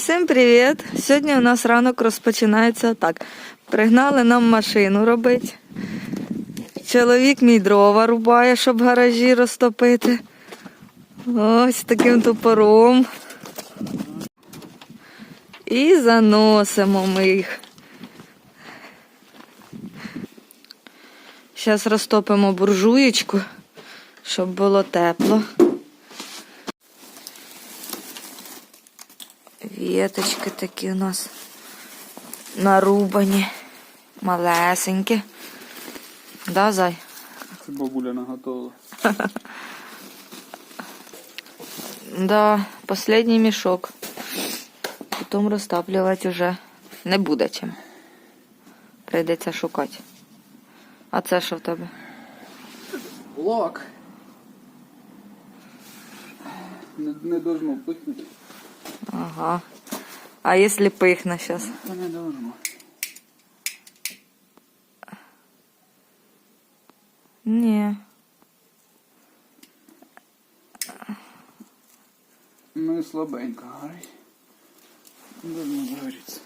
Всім привіт! Сьогодні у нас ранок розпочинається так. Пригнали нам машину робити. Чоловік мій дрова рубає, щоб гаражі розтопити. Ось таким топором. І заносимо ми їх. Зараз розтопимо буржуєчку, щоб було тепло. Віточки такі у нас нарубані, малесенькі. Да, зай? Це бабуля наготовила. Да, последній мішок. Потім розтаплювати вже не буде чим. Прийдеться шукати. А це що в тебе? Блок. Не, не должно пихнути. Ага. А якщо пихне зараз? Та не должно. Ну і слабенько. Не должно загоріться.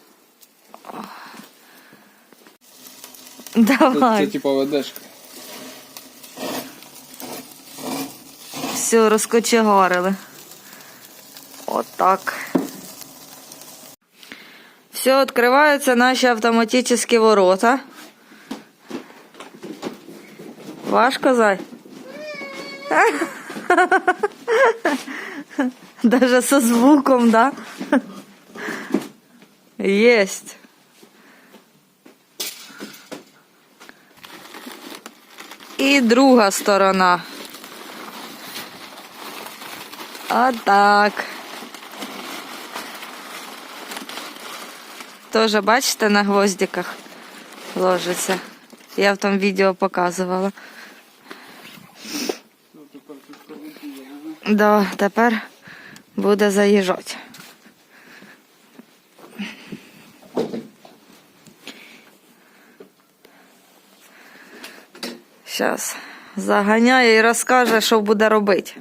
Давай. це типа ведешка. Все, розкочегарили. Отак. Все, відкриваються наші автоматичні ворота. Важко, зай? Даже со звуком, да? Есть. І друга сторона. Отак. Тоже, бачите, на гвоздиках ложиться. Я в тому відео показувала. Да, тепер буде заїжджати. Зараз заганяє і розкаже, що буде робити.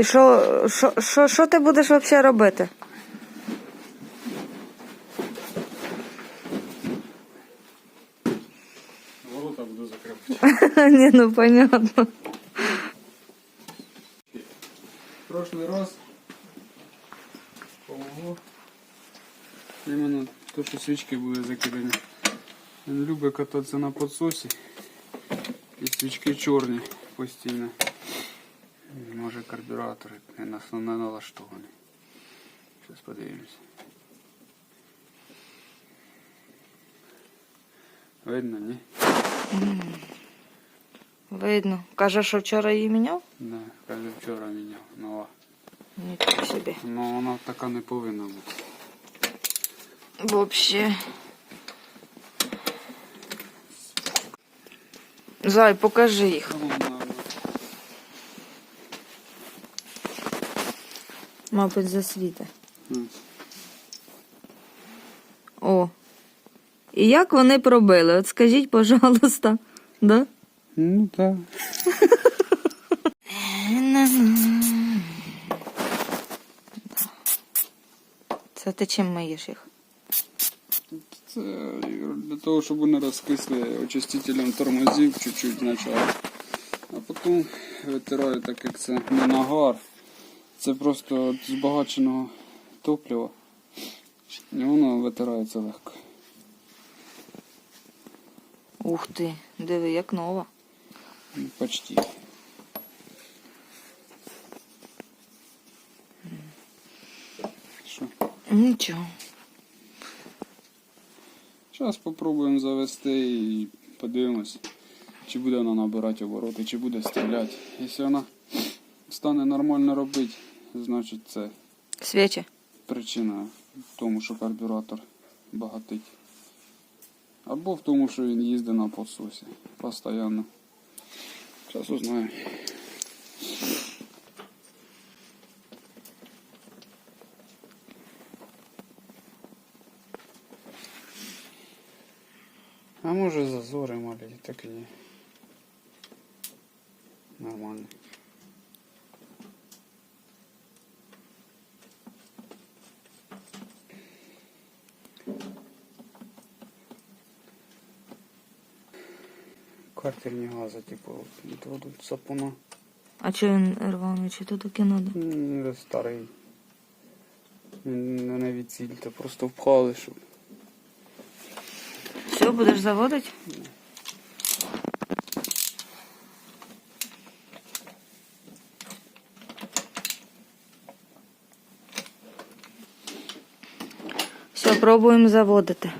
І що, що, що, що ти будеш взагалі робити? Ворота буду закривати. Ні, ну понятно. Прошлый раз помогло. Іменно то, що свічки були закидані. Він любить кататися на підсосі. І свічки чорні постійно. Може карбюратор не не налаштований. Зараз подивимось. Видно, ні? Видно. Каже, що вчора її міняв? Да, каже вчора міняв. Нова. Нічого собі. Ну вона така не повинна бути. Вообще. Зай, покажи їх. Мабуть, засвіти. О. І як вони пробили? От скажіть, пожалуйста. Да? Ну так. Це ти чим миєш їх? Це для того, щоб вони розкисли очистителем тормозів чуть-чуть. А потім витираю, так як це не нагар. Це просто збагаченого топлива. І воно витирається легко. Ух ти, диви, як нова. Ну, Почти. Що? Нічого. Зараз спробуємо завести і подивимось, чи буде вона набирати обороти, чи буде стріляти. Якщо вона стане нормально робити, значить це Свічі. причина в тому, що карбюратор багатить. Або в тому, що він їздить на подсосі. Постоянно. Зараз узнаю. А може зазори малі, так і. Нормально. Картерні гази, типу, відводуть сапуна. А чи він рваний, чи то таке надо? Старий. Він не від ціль, то просто впхали, щоб. Все, будеш заводити? Все, пробуємо заводити.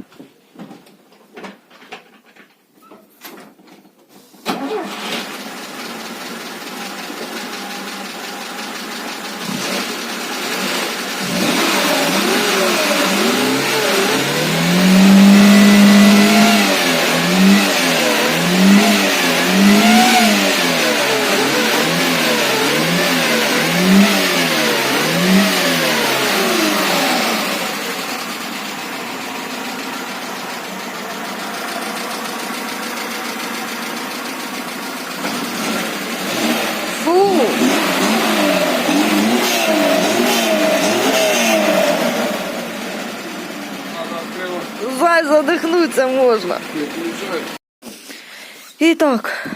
Фу! Зай, задихнутися можна. І так,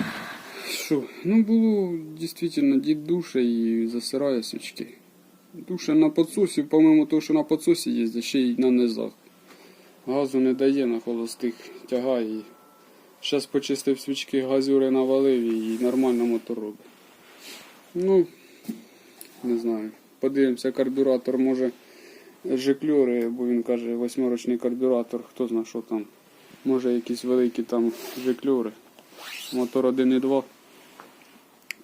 Що? Ну було дійсно дід душа і засирає свічки. Душа на подсосі, помимо того, що на подсосі їздить, ще й на низах. Газу не дає на холостих, тягає. Зараз почистив свічки, газюри навалив і нормально мотор робить. Ну, не знаю. Подивимося, карбюратор може жикльори, бо він каже, восьмирочний карбюратор, хто знає, що там. Може якісь великі там жикльори. Мотор 1.2.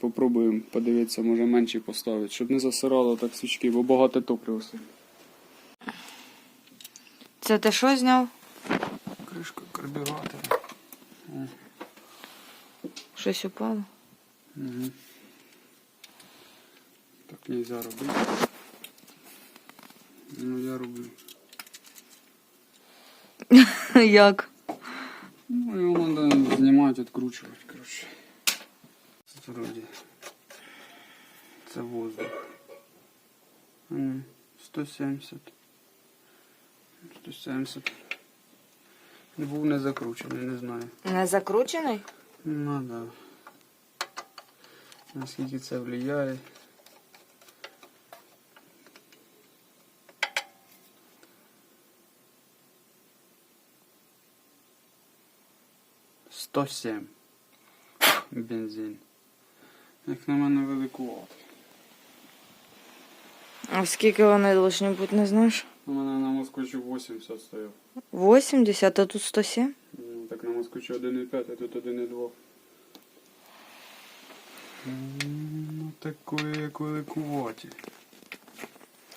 Попробуємо подивитися, може менші поставити, щоб не засирало так свічки, бо багато топлива. сильно. це ти що зняв? Кришка карбюратора. Щось упало? Угу. Так нельзя робити. Ну я роблю. Як? Ну його треба знімати, відкручувати, коротше. Це вроді. Це воздух. А ну, 170. 170. Був не закручений, не знаю. Не закручений? Ну да. Наскільки це впливає. Сто сім. Бензин. Як на мене великувато. А скільки вони должны бути, не знаєш? У мене на москвичу 80 стояв. 80, а тут 107? Ну, так на москвичу 1,5, а тут 1,2. Ну, такої як великуваті.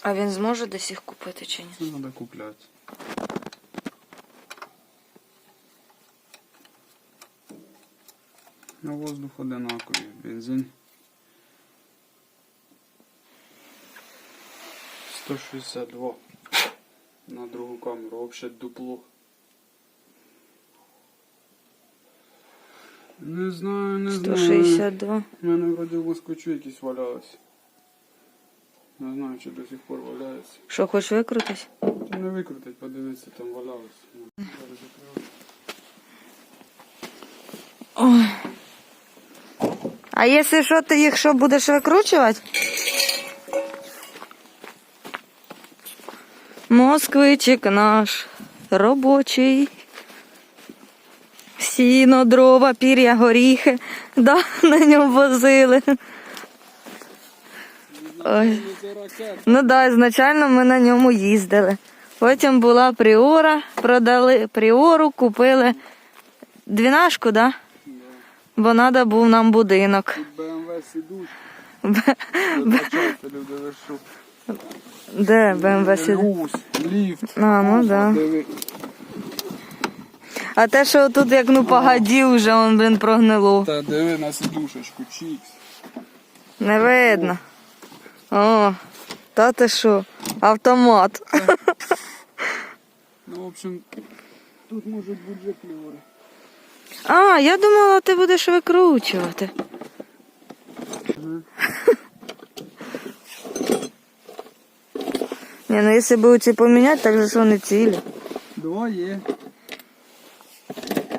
А він зможе десь їх купити чи ні? Це треба купляти. На воздух одинаковий, бензин. 162 на другу камеру, взагалі дупло. Не знаю, не знаю. 162. У мене вроді в москвичу якісь валялись. Не знаю, чи до сих пор валяються. Що, хочеш викрутись? Та не викрутить, подивитися, там валялось. Ой. А якщо що, ти їх що будеш викручувати? Москвичик наш робочий. Сіно, дрова, пір'я, горіхи. Да, на ньому возили. Ой. Ну да, ізначально ми на ньому їздили. Потім була пріора, продали пріору, купили двінашку, да? Бо треба був нам будинок. БМВ сідуть. Люди? Де БМВ? Люсь, ліфт. А, ну да. А те, що тут як ну погоді вже, он, блін, прогнило. Та диви на сидушечку, чікс. Не видно. О, та ти що? Автомат. Ну, в общем, тут можуть бути жекльори. А, я думала, ти будеш викручувати. Ні, ну якщо б ці поміняти, так же ж вони цілі. Два є.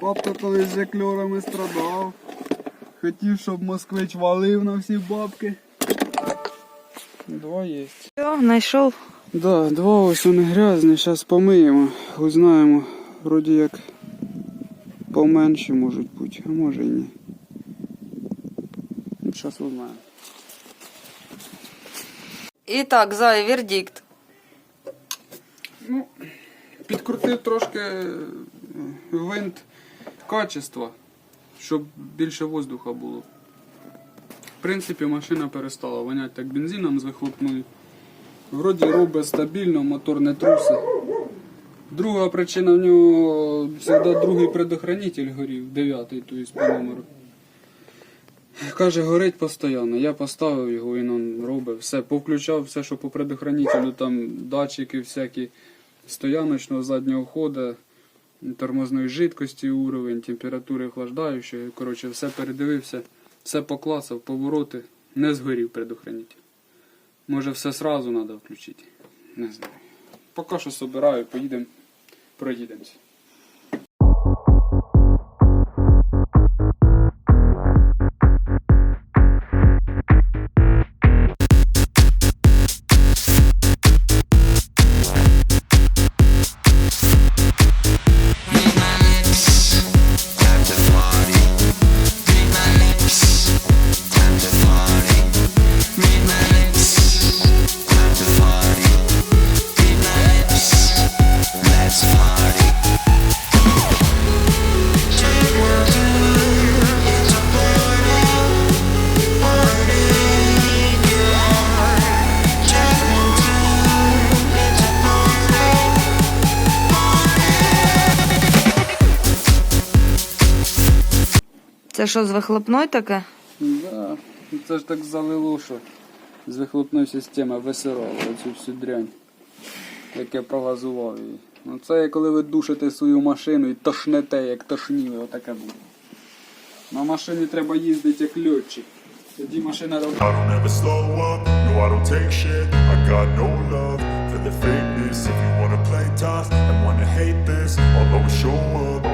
Бабка колись з жекльорами страдав. Хотів, щоб москвич валив на всі бабки. Два є. Все, знайшов. Да, два ось вони грязні, зараз помиємо, узнаємо, вроді як поменші можуть бути, а може і ні. Ну, Зараз узнаємо. І так, зай, вердикт. Ну, підкрутив трошки е, винт качества, щоб більше воздуха було. В принципі, машина перестала воняти так бензином з вихлопною. Вроді робить стабільно, мотор не трусить. Друга причина в нього завжди другий предохранитель горів, дев'ятий, тобто по номеру. Каже, горить постійно. Я поставив його, він он робить. Все, повключав все, що по предохранителю, там датчики всякі стояночного заднього ходу, тормозної жидкості, уровень, температури охлаждаючої. Коротше, все передивився, все поклацав, повороти, не згорів предохранитель. Може все сразу треба включити. Не знаю. Поки що собираю, поїдемо, president. Це що, з вихлопною таке? Да, це ж так залило, що з вихлопної системи висирало оцю всю дрянь, як я прогазував її. Ну це коли ви душите свою машину і тошнете, як тошніли, отаке буде. На машині треба їздити як льотчик. Тоді машина робить. I don't ever slow up, no I don't take shit I got no love for the fakeness If you wanna play tough and wanna hate this I'll always show up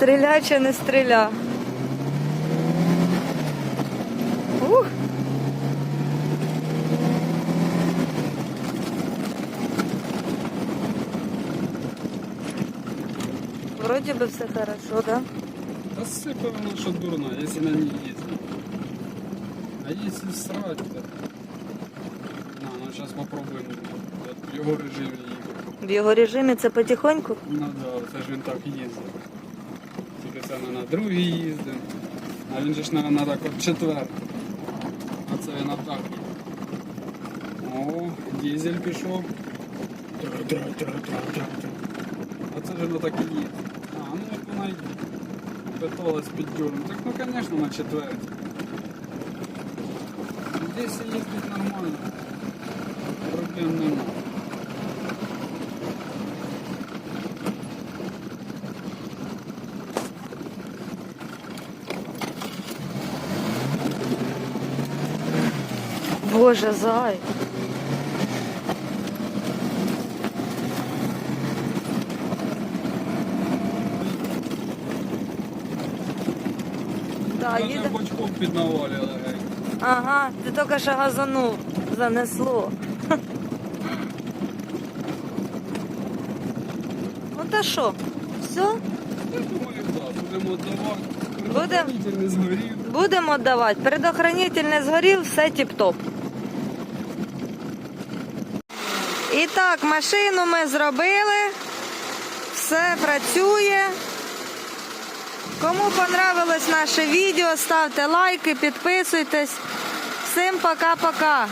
Стріля чи не стріля? Ух. Вроді би все хорошо, да? Та сипе вона що дурна, якщо на ній їздить. А якщо срать, то... На, ну зараз попробуємо в його режимі їхати. В його режимі це потихоньку. Ну да, це ж він так їздить. Це не на другий їздив. А він же ж на, на так от четвертий. А це він отак. О, дизель пішов. А це ж воно так і їде. А, ну як вона питалась піддернути. Так ну звісно на четвертій. Десь їздить нормально. Проблем нема. Боже, зай. Да, їде. бочком під. Ага, ти тільки що газанув, занесло. Ну та що, все? Будемо віддавати. Будемо віддавати. Предохранитель не згорів, все тіп-топ. І так, машину ми зробили. Все працює. Кому понравилось наше відео, ставте лайки, підписуйтесь. Всім пока-пока.